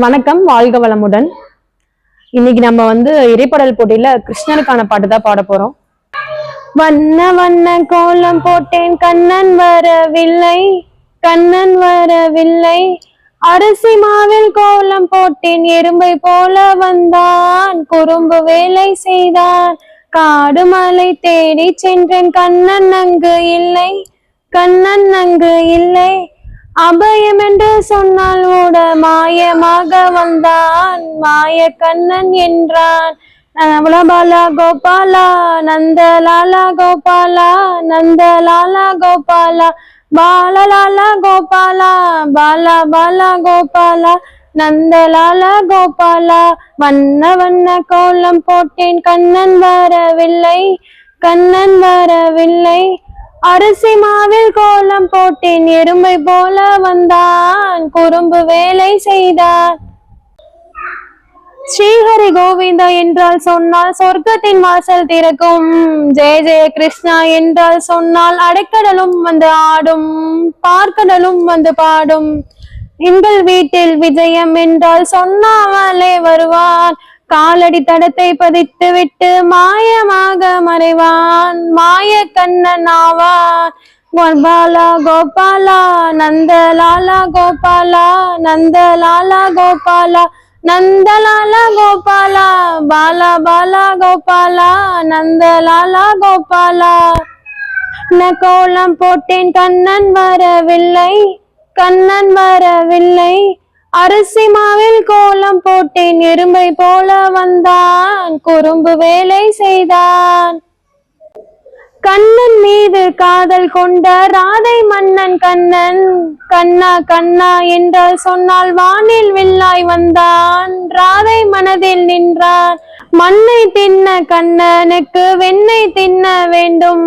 வணக்கம் வாழ்க வளமுடன். இன்னைக்கு நம்ம வந்து இறைப்படல் போட்டியில கிருஷ்ணனுக்கான பாட்டு தான் பாட போறோம். வண்ண வண்ண கோலம் போட்டேன் கண்ணன் வரவில்லை கண்ணன் வரவில்லை. அரிசி மாவில் கோலம் போட்டேன் எறும்பை போல வந்தான் குறும்பு வேலை செய்தான். காடு மலை தேடி சென்றேன் கண்ணன் அங்கு இல்லை கண்ணன் அங்கு இல்லை. அபயம் என்று சொன்னால் ஓட மாயமாக வந்தான். மாய கண்ணன் என்றான். பாலா கோபாலா நந்தலாலா கோபாலா நந்தலாலா கோபாலா பாலலாலா கோபாலா பாலா பாலா கோபாலா நந்தலாலா கோபாலா. வண்ண வண்ண கோலம் போட்டேன். கண்ணன் வரவில்லை கண்ணன் வரவில்லை. அரிசி மாவில் கோலம் போட்டேன் எறும்பை போல வந்தான் குறும்பு வேலை செய்தார். ஸ்ரீஹரி கோவிந்தா என்றால் சொன்னால் சொர்க்கத்தின் வாசல் திறக்கும். ஜெய ஜெய கிருஷ்ணா என்றால் சொன்னால் அடைக்கடலும் வந்து ஆடும் பார்க்கடலும் வந்து பாடும். எங்கள் வீட்டில் விஜயம் என்றால் சொன்னாமலே வருவான் காலடி தடத்தை பதித்து விட்டு மாயமாக மறைவான். மாய கண்ணன் ஆவான். பாலா கோபாலா நந்தலாலா கோபாலா நந்தலாலா கோபாலா நந்தலாலா கோபாலா பாலா பாலா கோபாலா நந்தலாலா கோபாலா. நான் கோலம் போட்டேன் கண்ணன் வரவில்லை கண்ணன் வரவில்லை அரிசி மாவில் கோலம் போட்டேன் எறும்பை போல வந்தான் குறும்பு வேலை செய்தான். கண்ணன் மீது காதல் கொண்ட ராதை மன்னன் கண்ணன் கண்ணா கண்ணா என்றால் சொன்னால் வானில் வில்லாய் வந்தான். ராதை மனதில் நின்றான் மண்ணை தின்ன கண்ணனுக்கு வெண்ணை தின்ன வேண்டும்.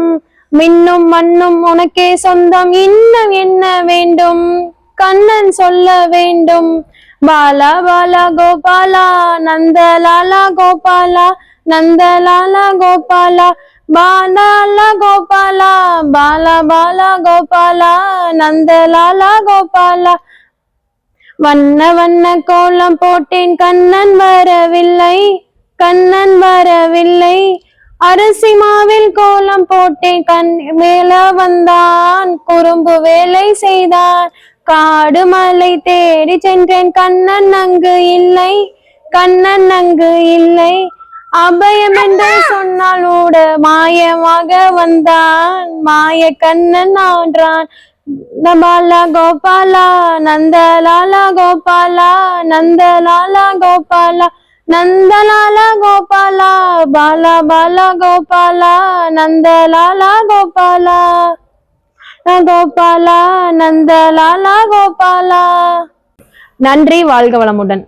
மின்னும் மண்ணும் உனக்கே சொந்தம் இன்னும் என்ன வேண்டும்? கண்ணன் சொல்ல வேண்டும். பாலா பாலா கோபாலா நந்தலாலா கோபாலா நந்தலாலா கோபாலா பாலாலா கோபாலா பாலா பாலா கோபாலா நந்தலாலா கோபாலா. வண்ண வண்ண கோலம் போட்டேன் கண்ணன் வரவில்லை கண்ணன் வரவில்லை. அரிசி மாவில் கோலம் போட்டேன் கண் மேல வந்தான் குறும்பு வேலை செய்தான். காடு மலை தேடி சென்றேன். கண்ணன் அங்கு இல்லை கண்ணன் அங்கு இல்லை. அபயம் என்று சொன்னால் ஊட மாயமாக வந்தான். மாய கண்ணன் ஆன்றான். பாலா கோபாலா நந்தலாலா கோபாலா நந்தலாலா கோபாலா நந்தலாலா கோபாலா பாலா பாலா கோபாலா நந்தலாலா கோபாலா. கோபாலா நந்தலாலா கோபாலா. நன்றி வாழ்க வளமுடன்.